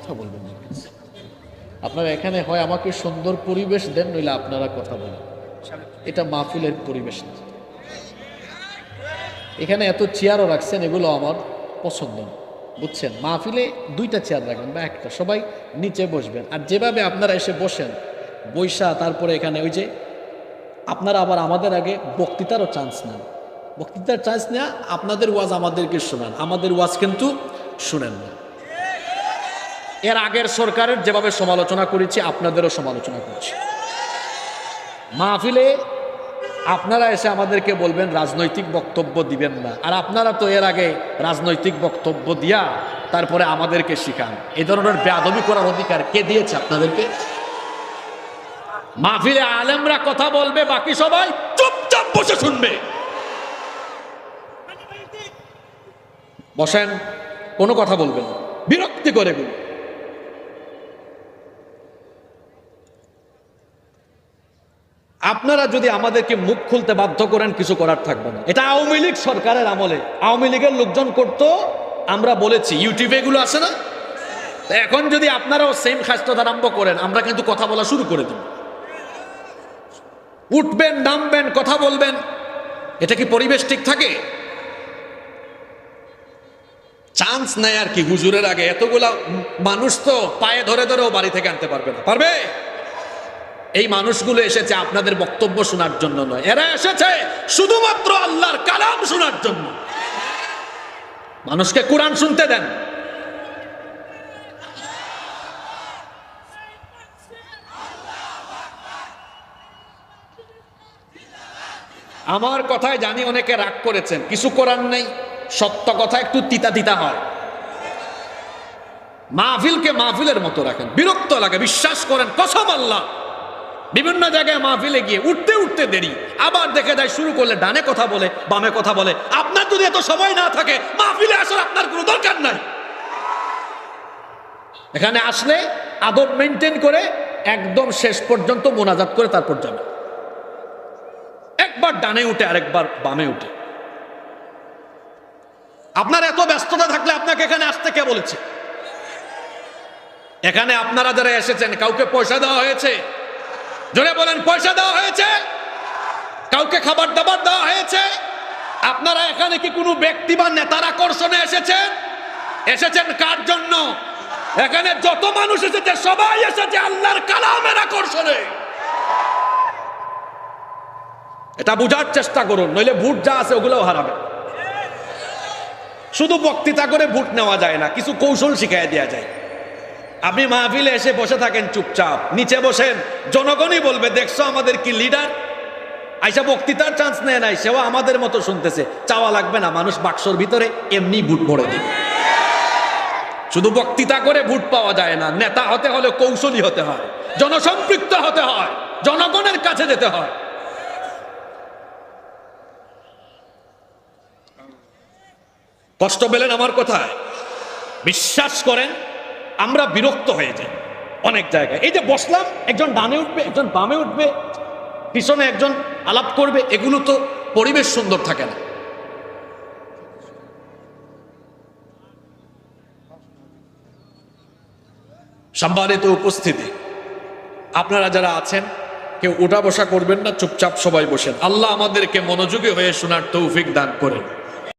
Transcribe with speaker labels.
Speaker 1: কথা বলবেন না আপনারা এখানে হয় আমাকে সুন্দর পরিবেশ দেন, নইলে আপনারা কথা বলেন। এটা মাহফিলের পরিবেশ এখানে এত চেয়ারও রাখছেন, এগুলো আমার পছন্দ না। বুঝছেন? মাহফিলে দুইটা চেয়ার রাখবেন বা একটা। সবাই নিচে বসবেন। আর যেভাবে আপনারা এসে বসেন, বৈশা, তারপরে এখানে ওই যে, আপনারা আবার আমাদের আগে বক্তৃতারও চান্স নেন। বক্তৃতার চান্স নেওয়া আপনাদের ওয়াজ আমাদেরকে শোনান। আমাদের ওয়াজ কিন্তু শুনেন না। এর আগের সরকারের যেভাবে সমালোচনা করেছি, আপনাদেরও সমালোচনা করছি। মাহফিলে আপনারা এসে আমাদেরকে বলবেন, রাজনৈতিক বক্তব্য দিবেন না। আর আপনারা তো এর আগে রাজনৈতিক বক্তব্য দিয়া তারপরে আমাদেরকে শিখান। এই ধরনের বেয়াদবি করার অধিকার কে দিয়েছে আপনাদেরকে? মাহফিলে আলেমরা কথা বলবে, বাকি সবাই চুপচাপ বসে শুনবে। বসেন, কোনো কথা বলবেন। বিরক্তি করে এগুলো আপনারা যদি আমাদেরকে মুখ খুলতে বাধ্য করেন, কিছু করার থাকবে না। এটা আওয়ামী লীগ সরকারের আমলে। আওয়ামী লীগের লোকজন করতো, আমরা বলেছি, ইউটিউবে এগুলো আছে না? এখন যদি আপনারাও সেম খাস্তা আরম্ভ করেন, আমরা কিন্তু কথা বলা শুরু করে দেব। উঠবেন, নামবেন, কথা বলবেন। এটা কি পরিবেশ ঠিক থাকে? চান্স নেয় আর কি হুজুরের আগে। এতগুলা মানুষ তো পায়ে ধরে ধরেও বাড়ি থেকে আনতে পারবে না। পারবে? এই মানুষগুলো এসেছে আপনাদের বক্তব্য শোনার জন্য নয়। এরা এসেছে শুধুমাত্র আল্লাহর কালাম শোনার জন্য। মানুষকে কোরআন শুনতে দেন। আমার কথায় জানি অনেকে রাগ করেছেন, কিছু করার নেই, সত্য কথা একটু তিতা তিতা হয়। মাহফিলকে মাহফিলের মতো রাখেন, বিরক্ত লাগে, বিশ্বাস করেন, কসম আল্লাহ। বিভিন্ন জায়গায় মাহফিলে গিয়ে উঠতে উঠতে দেরি। আবার দেখে দেয় শুরু করলে ডানে কথা বলে, বামে কথা বলে। আপনার যদি এত সময় না থাকে, মাহফিলে আসার আপনার কোনো দরকার নাই। এখানে আসলে আদব মেনটেন করে একদম শেষ পর্যন্ত মোনাজাত করে তারপর যাবে। একবার ডানে উঠে, আরেকবার বামে উঠে। আপনার এত ব্যস্ততা থাকলে আপনাকে এখানে আসতে কে বলেছে? এখানে আপনারা যারা এসেছেন, কাউকে পয়সা দেওয়া হয়েছে? জোরে বলেন, পয়সা দেওয়া হয়েছে? কাউকে খাবার দাবার দেওয়া হয়েছে? আপনারা এখানে কি কোনো ব্যক্তি বা নেতার আকর্ষণে এসেছেন? এসেছেন কার জন্য? এখানে যত মানুষ এসেছে, সবাই এসেছে আল্লাহর কালামের আকর্ষণে। এটা বুঝার চেষ্টা করুন, নইলে ভোট যা আছে ওগুলোও হারাবে। শুধু বক্তৃতা করে ভোট নেওয়া যায় না, কিছু কৌশল শিখাই দেওয়া যায়। আপনি মাহফিলে এসে বসে থাকেন চুপচাপ। নিচে বসেন। জনগণই বলবে, দেখছ আমাদের কি লিডার আইসা বক্তৃতার চান্স নেয় নাই, সেও আমাদের মতো শুনতেছে। চাওয়া লাগবে না, মানুষ বাক্সর ভিতরে এমনি ভোট ভরে দিবে। শুধু বক্তৃতা করে ভোট পাওয়া যায় না, নেতা হতে হলে কৌশলী হতে হয়, জনসম্পৃক্ত হতে হয়, জনগণের কাছে যেতে হয়। কষ্ট পেলেন আমার কথায় বিশ্বাস করেন আমরা বিরক্ত হয়ে যাই অনেক জায়গায়। এই যে বসলাম, একজন ডানে উঠবে, একজন বামে উঠবে, পিছনে একজন আলাপ করবে, এগুলো তো পরিবেশ সুন্দর থাকে না। সম্মানিত উপস্থিতি, আপনারা যারা আছেন, কেউ উঠা বসা করবেন না, চুপচাপ সবাই বসেন। আল্লাহ আমাদেরকে মনোযোগী হয়ে শোনার তৌফিক দান করেন।